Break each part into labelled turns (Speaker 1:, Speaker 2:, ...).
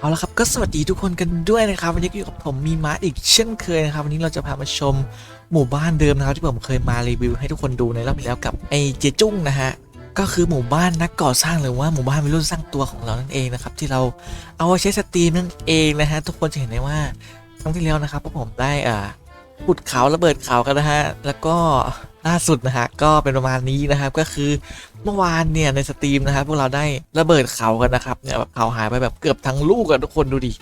Speaker 1: เอาละครับก็สวัสดีทุกคนกันด้วยนะครับ วันนี้อยู่กับผมมีมาอีกเช่นเคยนะครับ วันนี้เราจะพามาชมหมู่บ้านเดิมนะครับ ที่ผมเคยมารีวิวให้ทุกคนดูในรอบที่แล้วกับไอเจจุ้งนะฮะก็คือหมู่บ้านนักก่อสร้างหรือว่าหมู่บ้านวัยรุ่นสร้างตัวของเรานั่นเองนะครับที่เราเอาไว้ใช้สตรีมนั่นเองนะฮะทุกคนจะเห็นได้ว่าครั้งที่แล้วนะครับพวกผมได้อ่า ขุดเขาระเบิดเขากันนะฮะ แล้วก็ล่าสุดนะฮะก็เป็นประมาณนี้นะครับก็คือเมื่อวานเนี่ยในสตรีมนะครับพวกเราได้ระเบิดเขากันนะครับเนี่ยแบบเขาหายไปแบบเกือบทั้งลูกอะทุกคนดูดิ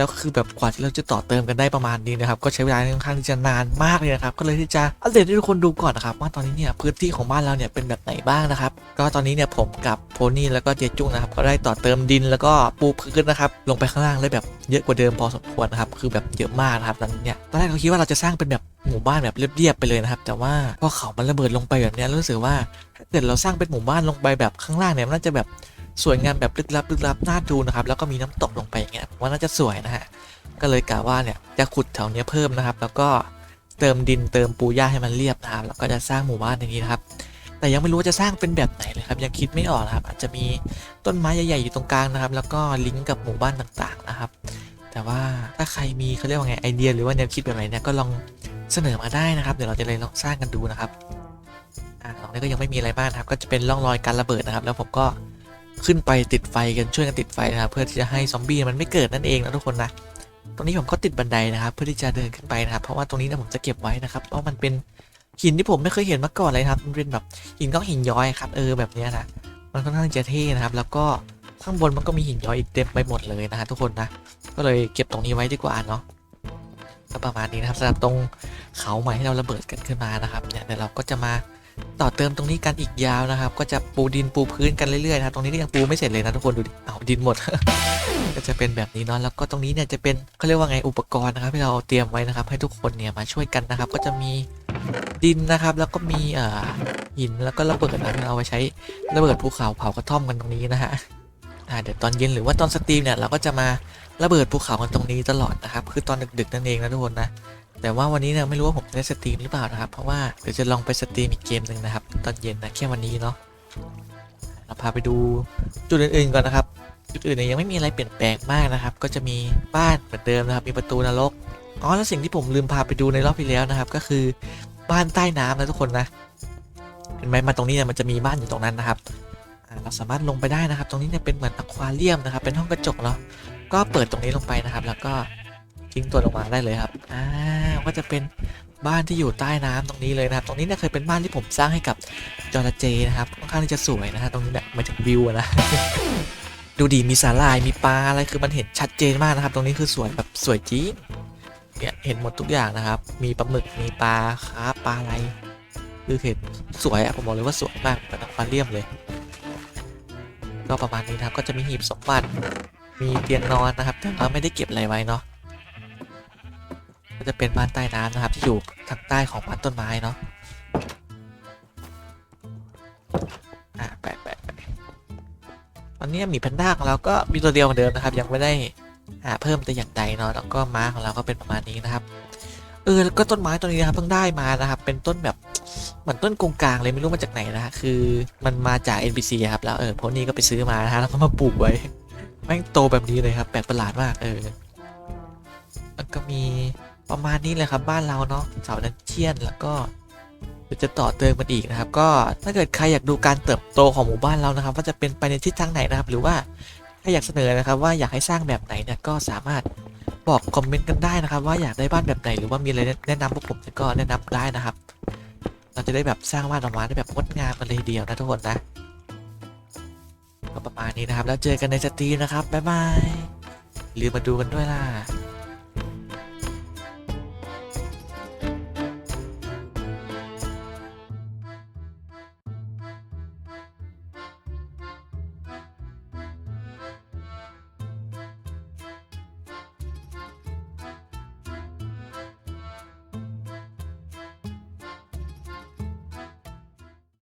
Speaker 1: แล้วคือแบบกว่าที่เราจะต่อเติมกันได้ประมาณนี้นะครับก็ใช้เวลาค่อนข้างที่จะนานมากเลยนะครับก็เลยที่จะอัปเดตให้ทุกคนดูก่อนนะครับว่าตอนนี้เนี่ยพื้นที่ของบ้านเราเนี่ยเป็นแบบไหนบ้างนะครับก็ตอนนี้เนี่ยผมกับโพนี่แล้วก็เจจุ้งนะครับก็ได้ต่อเติมดินแล้วก็ปูพื้นนะครับลงไปข้างล่างเลยแบบเยอะกว่าเดิมพอสมควรนะครับคือแบบเยอะมากนะครับตอนนี้เนี่ยตอนแรกเราคิดว่าเราจะสร้างเป็นแบบหมู่บ้านแบบเรียบๆไปเลยนะครับ แต่ว่าพอเขามันระเบิดลงไปแบบเนี้ยรู้สึกว่าถ้าเกิดเราสร้างเป็นหมู่บ้านลงไปแบบข้างล่างเนี่ยมันน่าจะแบบ สวยงามแบบลึกลับลึกลับน่าดูนะครับ แล้วก็มีน้ำตกลงไปอย่างเงี้ยว่าน่าจะสวยนะฮะก็เลยกะว่าเนี่ยจะขุดแถวเนี้ยเพิ่มนะครับ แล้วก็เติมดินเติมปูหญ้าให้มันเรียบนะครับแล้วก็จะสร้างหมู่บ้านในนี้นะครับ แต่ยังไม่รู้จะสร้างเป็นแบบไหนเลยครับ ยังคิดไม่ออกนะครับ อาจจะมีต้นไม้ใหญ่ๆอยู่ตรงกลางนะครับ แล้วก็ลิงก์กับหมู่บ้านต่างๆนะครับ แต่ว่าถ้าใครมีเขาเรียกว่าไงไอเดีย หรือว่าแนวคิดแบบไหนเนี่ยก็ลองเสนอมาได้นะครับ เดี๋ยวเราจะเลยลองสร้างกันดูนะครับอ่าตรงนี้ก็ยังไม่มีอะไรมากนะครับ ก็จะเป็นร่องรอยการระเบิดนะครับ แล้วผมก็ ขึ้นไปติดไฟกันช่วยกันติดไฟนะครับเพื่อที่จะให้ซอมบี้มันไม่เกิดนั่นเองนะทุกคนนะตรงนี้ผมก็ติดบันไดนะครับ เพื่อที่จะเดินขึ้นไปนะครับ เพราะว่าตรงนี้นะผมจะเก็บไว้นะครับเพราะมันเป็นหินที่ผมไม่เคยเห็นมาก่อนเลยครับมันเป็นแบบหินก้อนหินย้อยครับเออแบบนี้นะมันค่อนข้างจะเท่นะครับ แล้วก็ข้างบนมันก็มีหินย้อยอีกเต็มไปหมดเลยนะฮะทุกคนนะก็เลยเก็บตรงนี้ไว้ดีกว่าเนาะก็ประมาณนี้นะครับสำหรับตรงเขาใหม่ที่เราระเบิดกันขึ้นมานะครับเนี่ยเดี๋ยวเราก็จะมา ต่อเติมตรงนี้กันอีกยาวนะครับ ก็จะปูดินปูพื้นกันเรื่อยๆนะครับตรงนี้ก็ยังปูไม่เสร็จเลยนะทุกคนดูดิเอาดินหมด ก็จะเป็นแบบนี้เนาะแล้วก็ตรงนี้เนี่ยจะเป็นเขาเรียกว่าไงอุปกรณ์นะครับที่เราเตรียมไว้นะครับ ให้ทุกคนเนี่ยมาช่วยกันนะครับ ก็จะมีดินนะครับ แล้วก็มีเอ่อหินแล้วก็ระเบิดนะเราเอาไว้ใช้ระเบิดภูเขาเผากระท่อมกันตรงนี้นะฮะอ่าเดี๋ยวตอนเย็นหรือว่าตอนสตรีมเนี่ยเราก็จะมาระเบิดภูเขากันตรงนี้ตลอดนะครับ คือตอนดึกๆนั่นเองนะทุกคนนะ แต่ว่าวันนี้เนี่ยไม่รู้ว่าผมจะได้สตรีมหรือเปล่านะครับ เพราะว่าเดี๋ยวจะลองไปสตรีมอีกเกมหนึ่งนะครับ ตอนเย็นนะแค่วันนี้เนาะเราพาไปดูจุดอื่นๆก่อนนะครับ จุดอื่นเนี่ยยังไม่มีอะไรเปลี่ยนแปลงมากนะครับ ก็จะมีบ้านเหมือนเดิมนะครับ มีประตูนรกอ๋อแล้วสิ่งที่ผมลืมพาไปดูในรอบที่แล้วนะครับ ก็คือบ้านใต้น้ำนะทุกคนนะเห็นไหมมาตรงนี้เนี่ยมันจะมีบ้านอยู่ตรงนั้นนะครับเราสามารถลงไปได้นะครับ ตรงนี้เนี่ยเป็นเหมือนอควาเรียมนะครับ เป็นห้องกระจกเนาะก็เปิดตรงนี้ลงไปนะครับ แล้วก็ ทิ้งตัวลงมาได้เลยครับอ่าก็จะเป็นบ้านที่อยู่ใต้น้ำตรงนี้เลยนะครับ ตรงนี้เนี่ยเคยเป็นบ้านที่ผมสร้างให้กับจอระเจนะครับค่อนข้างที่จะสวยนะฮะตรงนี้เนี่ยมายถึงวิวอะนะดูดีมีสาลายมีปลาอะไรคือมันเห็นชัดเจนมากนะครับ ตรงนี้คือสวยแบบสวยจริงเนี่ยเห็นหมดทุกอย่างนะครับ มีปลาหมึกมีปลาคาร์ปปลาอะไรคือเห็นสวยอะผมบอกเลยว่าสวยมากเหมือนอควาเรียมเลย ก็ประมาณนี้นะครับก็จะมีหีบสมบัติมีเตียงนอนนะครับ แต่ว่าไม่ได้เก็บอะไรไว้เนาะ ก็จะเป็นบ้านใต้น้ำนะครับที่อยู่ทางใต้ของบ้านต้นไม้เนาะอะแปะแปะแปตอนนี้หมีแพนด้าของเราก็มีตัวเดียวเหมือนเดิมนะครับ ยังไม่ได้หาเพิ่มแต่อย่างใดเนาะแล้วก็ม้าของเราก็เป็นประมาณนี้นะครับเออแล้วก็ต้นไม้ตัวนี้นะครับเพิ่งได้มานะครับ เป็นต้นแบบเหมือนต้นกงกลางเลยไม่รู้มาจากไหนนะฮะคือมันมาจาก NPC อะครับแล้วเออพวกนี้ก็ไปซื้อมานะฮะแล้วก็มาปลูกไว้แม่งโตแบบนี้เลยครับแปลกประหลาดมากเออแล้วก็มี ประมาณนี้เลยครับบ้านเราเนาะเสาดันเจียนแล้วก็จะต่อเติมมันอีกนะครับ ก็ถ้าเกิดใครอยากดูการเติบโตของหมู่บ้านเรานะครับ ว่าจะเป็นไปในทิศทางไหนนะครับ หรือว่าถ้าอยากเสนอนะครับ ว่าอยากให้สร้างแบบไหนเนี่ยก็สามารถบอกคอมเมนต์กันได้นะครับ ว่าอยากได้บ้านแบบไหนหรือว่ามีอะไรแนะนำพวกผมก็แนะนำได้นะครับ เราจะได้แบบสร้างบ้านออกมาได้แบบงดงามกันเลยทีเดียวนะทุกคนนะก็ประมาณนี้นะครับ แล้วเจอกันในสตรีมนะครับบ๊ายบายอย่าลืมมาดูกันด้วยล่ะ